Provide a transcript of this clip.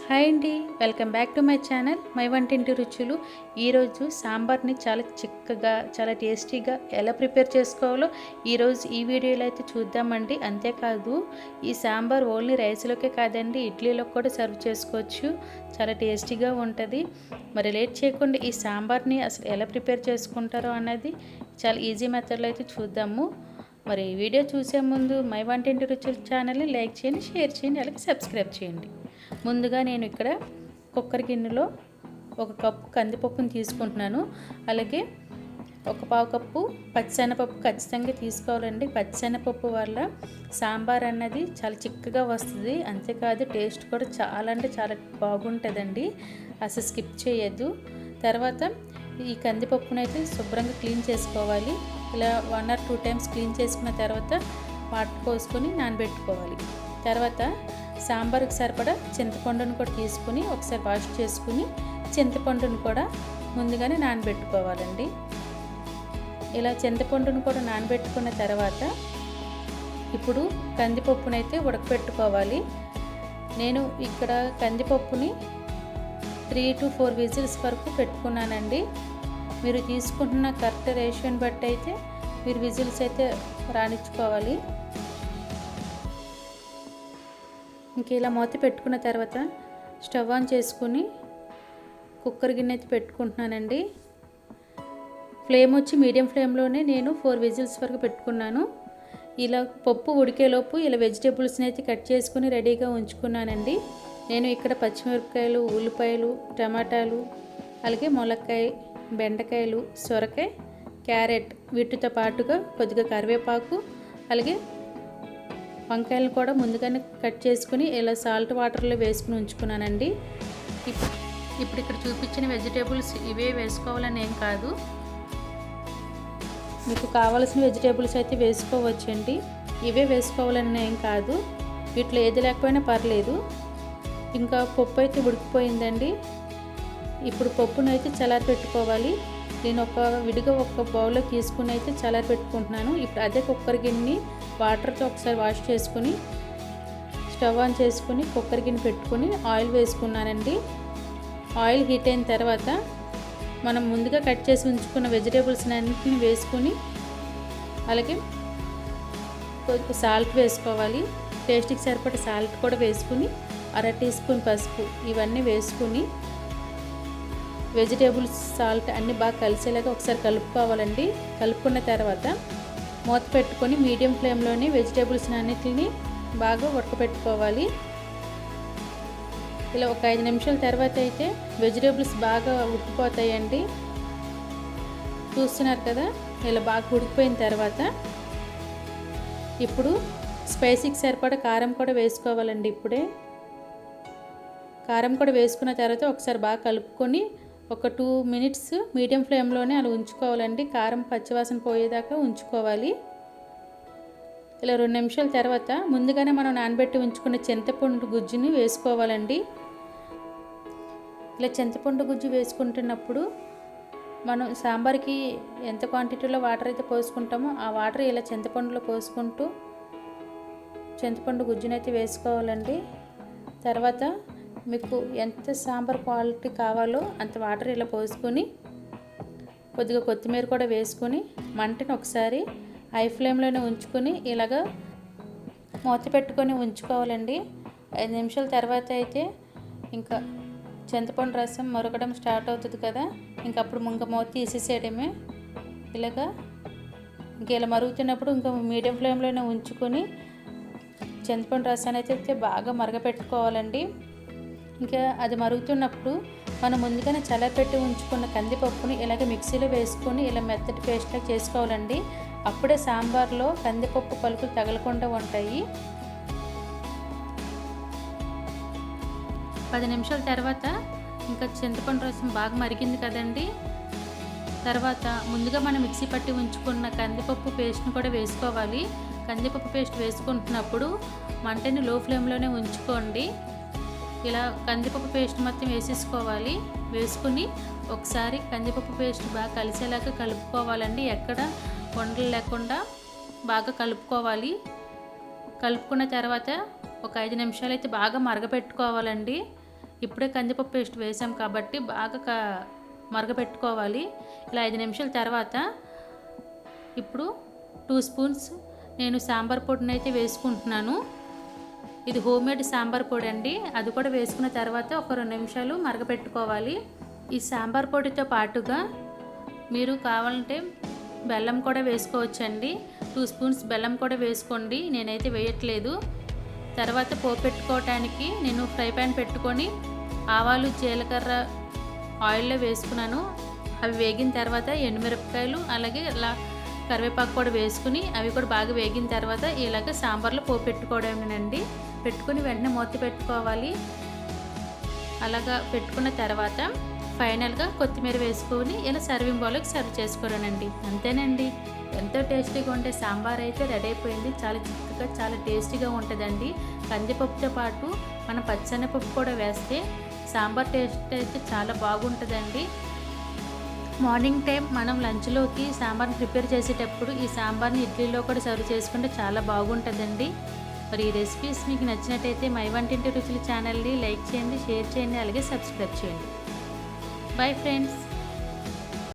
Hi అండి welcome back to my channel. My వంటింటి రుచులు. ఈరోజు సాంబార్ని చాలా చిక్కగా చాలా టేస్టీగా ఎలా ప్రిపేర్ చేసుకోవాలో ఈరోజు ఈ వీడియోలో అయితే చూద్దామండి. అంతేకాదు ఈ సాంబార్ ఓన్లీ రైస్లోకే కాదండి ఇడ్లీలో కూడా సర్వ్ చేసుకోవచ్చు. చాలా టేస్టీగా ఉంటుంది. మరి లేట్ చేయకుండా ఈ సాంబార్ని అసలు ఎలా ప్రిపేర్ చేసుకుంటారో అన్నది చాలా ఈజీ మెథడ్లో అయితే చూద్దాము. మరి వీడియో చూసే ముందు మై వంటింటి రుచుల ఛానల్ని లైక్ చేయండి షేర్ చేయండి అలాగే సబ్స్క్రైబ్ చేయండి. ముందుగా నేను ఇక్కడ కుక్కర్ గిన్నెలో ఒక కప్పు కందిపప్పును తీసుకుంటున్నాను. అలాగే ఒక పావు కప్పు పచ్చిశనగపప్పు ఖచ్చితంగా తీసుకోవాలండి. పచ్చిశనగపప్పు వల్ల సాంబార్ అన్నది చాలా చిక్కగా వస్తుంది. అంతేకాదు టేస్ట్ కూడా చాలా అంటే చాలా బాగుంటుందండి. అసలు స్కిప్ చేయొద్దు. తర్వాత ఈ కందిపప్పునైతే శుభ్రంగా క్లీన్ చేసుకోవాలి. ఇలా one or two times clean చేసుకున్న తర్వాత వాటర్ పోసుకొని నానబెట్టుకోవాలి. తర్వాత సాంబార్కి సరిపడా చింతపండును కూడా తీసుకుని ఒకసారి వాష్ చేసుకుని చింతపండును కూడా ముందుగానే నానబెట్టుకోవాలండి. ఇలా చింతపండును కూడా నానబెట్టుకున్న తర్వాత ఇప్పుడు కందిపప్పునైతే ఉడకపెట్టుకోవాలి. నేను ఇక్కడ కందిపప్పుని త్రీ టు ఫోర్ విజిల్స్ వరకు పెట్టుకున్నానండి. మీరు తీసుకుంటున్న కరెక్ట్ రేషన్ బట్టి అయితే మీరు విజిల్స్ అయితే రాణించుకోవాలి. ఇంక ఇలా మూత పెట్టుకున్న తర్వాత స్టవ్ ఆన్ చేసుకుని కుక్కర్ గిన్నె అయితే పెట్టుకుంటున్నానండి. ఫ్లేమ్ వచ్చి మీడియం ఫ్లేమ్లోనే నేను ఫోర్ విజిల్స్ వరకు పెట్టుకున్నాను. ఇలా పప్పు ఉడికేలోపు ఇలా వెజిటేబుల్స్ని అయితే కట్ చేసుకుని రెడీగా ఉంచుకున్నానండి. నేను ఇక్కడ పచ్చిమిరపకాయలు ఉల్లిపాయలు టమాటాలు అలాగే ములక్కాయ బెండకాయలు సొరకాయ క్యారెట్ వీటితో పాటుగా కొద్దిగా కరివేపాకు అలాగే వంకాయలు కూడా ముందుగానే కట్ చేసుకుని ఇలా సాల్ట్ వాటర్లో వేసుకుని ఉంచుకున్నానండి. ఇప్పుడు ఇక్కడ చూపించిన వెజిటేబుల్స్ ఇవే వేసుకోవాలని ఏం కాదు. మీకు కావాల్సిన వెజిటేబుల్స్ అయితే వేసుకోవచ్చండి. ఇవే వేసుకోవాలని ఏం కాదు. వీటిలో ఏది లేకపోయినా పర్లేదు. ఇంకా పప్పు అయితే ఉడికిపోయిందండి. ఇప్పుడు పప్పును అయితే చల్లారి పెట్టుకోవాలి. నేను ఒక విడిగా ఒక బౌల్లో తీసుకుని అయితే చల్లారి పెట్టుకుంటున్నాను. ఇప్పుడు అదే కుక్కర్ గిన్నెని వాటర్తో ఒకసారి వాష్ చేసుకుని స్టవ్ ఆన్ చేసుకుని కుక్కర్ గిన్నె పెట్టుకుని ఆయిల్ వేసుకున్నానండి. ఆయిల్ హీట్ అయిన తర్వాత మనం ముందుగా కట్ చేసి ఉంచుకున్న వెజిటేబుల్స్ అన్నింటిని వేసుకుని అలాగే కొద్దిగా సాల్ట్ వేసుకోవాలి. టేస్ట్కి సరిపడే సాల్ట్ కూడా వేసుకుని అర టీ స్పూన్ పసుపు ఇవన్నీ వేసుకుని వెజిటేబుల్స్ సాల్ట్ అన్నీ బాగా కలిసేలాగా ఒకసారి కలుపుకోవాలండి. కలుపుకున్న తర్వాత మూత పెట్టుకొని మీడియం ఫ్లేమ్లోని వెజిటేబుల్స్ అన్నిటిని బాగా ఉడకపెట్టుకోవాలి. ఇలా ఒక ఐదు నిమిషాల తర్వాత అయితే వెజిటేబుల్స్ బాగా ఉడికిపోతాయండి. చూస్తున్నారు కదా? ఇలా బాగా ఉడికిపోయిన తర్వాత ఇప్పుడు స్పైసీకి సరిపడా కారం కూడా వేసుకోవాలండి ఇప్పుడే. కారం కూడా వేసుకున్న తర్వాత ఒకసారి బాగా కలుపుకొని ఒక టూ మినిట్స్ మీడియం ఫ్లేమ్లోనే అలా ఉంచుకోవాలండి. కారం పచ్చివాసన పోయేదాకా ఉంచుకోవాలి. ఇలా రెండు నిమిషాల తర్వాత ముందుగానే మనం నానబెట్టి ఉంచుకున్న చింతపండు గుజ్జుని వేసుకోవాలండి. ఇలా చింతపండు గుజ్జు వేసుకుంటున్నప్పుడు మనం సాంబార్కి ఎంత క్వాంటిటీలో వాటర్ అయితే పోసుకుంటామో ఆ వాటర్ ఇలా చింతపండులో పోసుకుంటూ చింతపండు గుజ్జునైతే వేసుకోవాలండి. తర్వాత మీకు ఎంత సాంబార్ క్వాలిటీ కావాలో అంత వాటర్ ఇలా పోసుకొని కొద్దిగా కొత్తిమీర కూడా వేసుకొని మంటను ఒకసారి హై ఫ్లేమ్లోనే ఉంచుకొని ఇలాగ మూత పెట్టుకొని ఉంచుకోవాలండి. ఐదు నిమిషాల తర్వాత అయితే ఇంకా చింతపండు రసం మరగడం స్టార్ట్ అవుతుంది కదా. ఇంక అప్పుడు ఇంకా మూత తీసేసేయడమే. ఇలాగా ఇంక ఇలా మరుగుతున్నప్పుడు ఇంకా మీడియం ఫ్లేమ్లోనే ఉంచుకొని చింతపండు రసాన్ని అయితే బాగా మరగపెట్టుకోవాలండి. ఇంకా అది మరుగుతున్నప్పుడు మనం ముందుగానే చల్లపెట్టి ఉంచుకున్న కందిపప్పుని ఇలాగ మిక్సీలో వేసుకొని ఇలా మెత్తటి పేస్ట్లా చేసుకోవాలండి. అప్పుడే సాంబార్లో కందిపప్పు పలుకులు తగలకుండా ఉంటాయి. పది నిమిషాల తర్వాత ఇంకా చింతపండు రసం బాగా మరిగింది కదండి. తర్వాత ముందుగా మనం మిక్సీ పట్టి ఉంచుకున్న కందిపప్పు పేస్ట్ని కూడా వేసుకోవాలి. కందిపప్పు పేస్ట్ వేసుకుంటున్నప్పుడు మంటని లో ఫ్లేమ్లోనే ఉంచుకోండి. ఇలా కందిపప్పు పేస్ట్ మొత్తం వేసేసుకోవాలి. వేసుకుని ఒకసారి కందిపప్పు పేస్ట్ బాగా కలిసేలాగా కలుపుకోవాలండి. ఎక్కడ వండలు లేకుండా బాగా కలుపుకోవాలి. కలుపుకున్న తర్వాత ఒక ఐదు నిమిషాలు అయితే బాగా మరగపెట్టుకోవాలండి. ఇప్పుడే కందిపప్పు పేస్ట్ వేసాం కాబట్టి బాగా క మరగపెట్టుకోవాలి. ఇలా ఐదు నిమిషాల తర్వాత ఇప్పుడు టూ స్పూన్స్ నేను సాంబార్ పొడిని అయితే వేసుకుంటున్నాను. ఇది హోమ్ మేడ్ సాంబార్ పొడి అండి. అది కూడా వేసుకున్న తర్వాత ఒక రెండు నిమిషాలు మరగపెట్టుకోవాలి. ఈ సాంబార్ పొడితో పాటుగా మీరు కావాలంటే బెల్లం కూడా వేసుకోవచ్చండి. టూ స్పూన్స్ బెల్లం కూడా వేసుకోండి. నేనైతే వేయట్లేదు. తర్వాత పోపెట్టుకోవటానికి పెట్టుకోవటానికి నేను ఫ్రై ప్యాన్ పెట్టుకొని ఆవాలు జీలకర్ర ఆయిల్లో వేసుకున్నాను. అవి వేగిన తర్వాత ఎండుమిరపకాయలు అలాగే లా కరివేపాకు కూడా వేసుకుని అవి కూడా బాగా వేగిన తర్వాత ఇలాగ సాంబార్లో పోపు పెట్టుకోవడమేనండి. పెట్టుకుని వెంటనే మూత పెట్టుకోవాలి. అలాగా పెట్టుకున్న తర్వాత ఫైనల్గా కొత్తిమీర వేసుకొని ఇలా సర్వింగ్ బౌల్కి సర్వ్ చేసుకోరానండి అంతేనండి. ఎంతో టేస్టీగా ఉండే సాంబార్ అయితే రెడీ అయిపోయింది. చాలా చిక్కగా చాలా టేస్టీగా ఉంటుందండి. కందిపప్పుతో పాటు మనం పచ్చనపప్పు కూడా వేస్తే సాంబార్ టేస్ట్ అయితే చాలా బాగుంటుందండి. మార్నింగ్ టైం మనం లంచ్లోకి సాంబార్ని ప్రిపేర్ చేసేటప్పుడు ఈ సాంబార్ని ఇడ్లీలో కూడా సర్వ్ చేసుకుంటే చాలా బాగుంటుందండి. మరి ఈ రెసిపీస్ మీకు నచ్చినట్టయితే మై వంటింటి రుచుల ఛానల్ని లైక్ చేయండి షేర్ చేయండి అలాగే సబ్స్క్రైబ్ చేయండి. Bye friends.